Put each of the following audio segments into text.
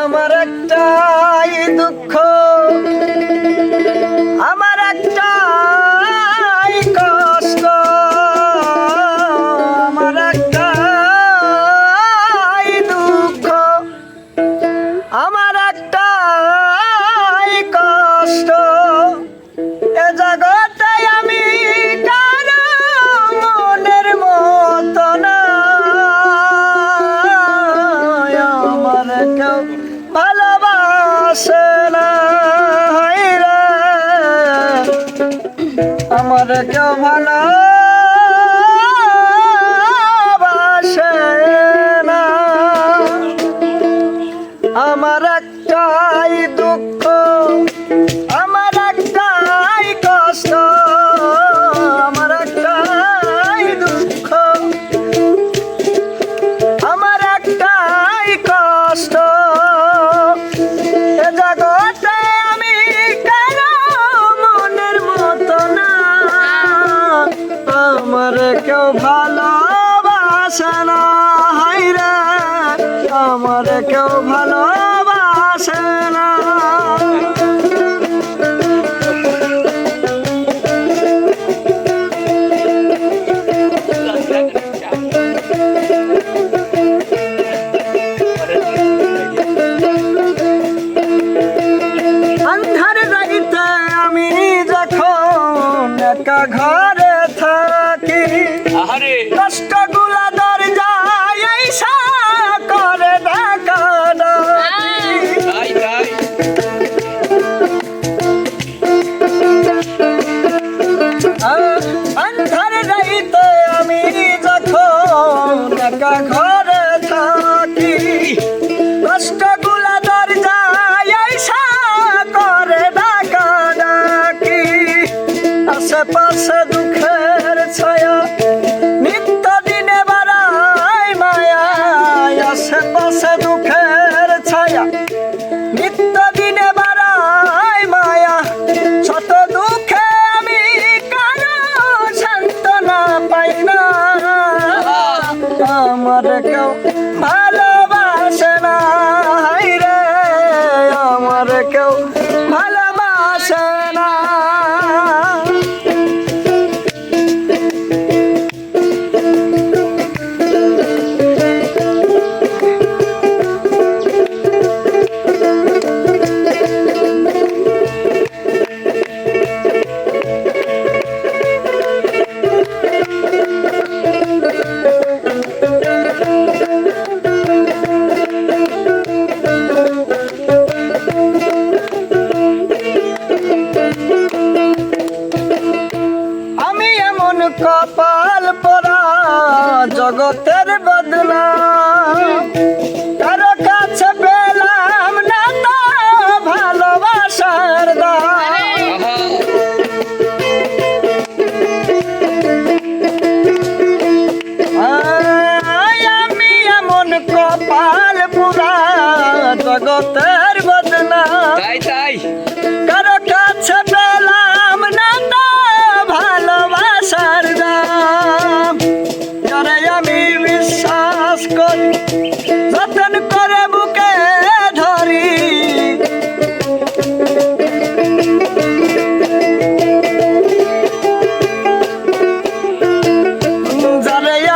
আমার একটাই দুঃখ। আমার 我的吊牌了。ভালোবাসে না হাইরে আমার কেউ ভালোবাসে না। ঘর আরে! কপাল পরা জগতের বদলা। ফুল যতন করে বুকে ধরি।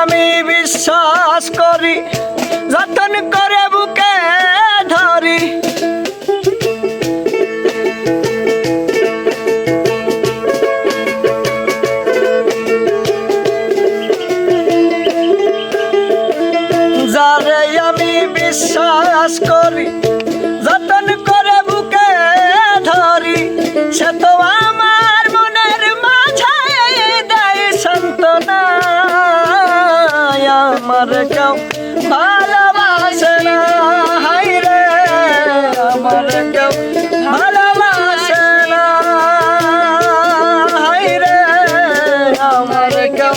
আমি বিশ্বাস করি বিশ্বাস করি, যতন করে বুকে ধরি, সে তো আমার মনের মাঝে দেয় সন্তনা আমার কেউ ভালোবাসে না রে, আমার কেউ ভালোবাসে না রে, আমার কেউ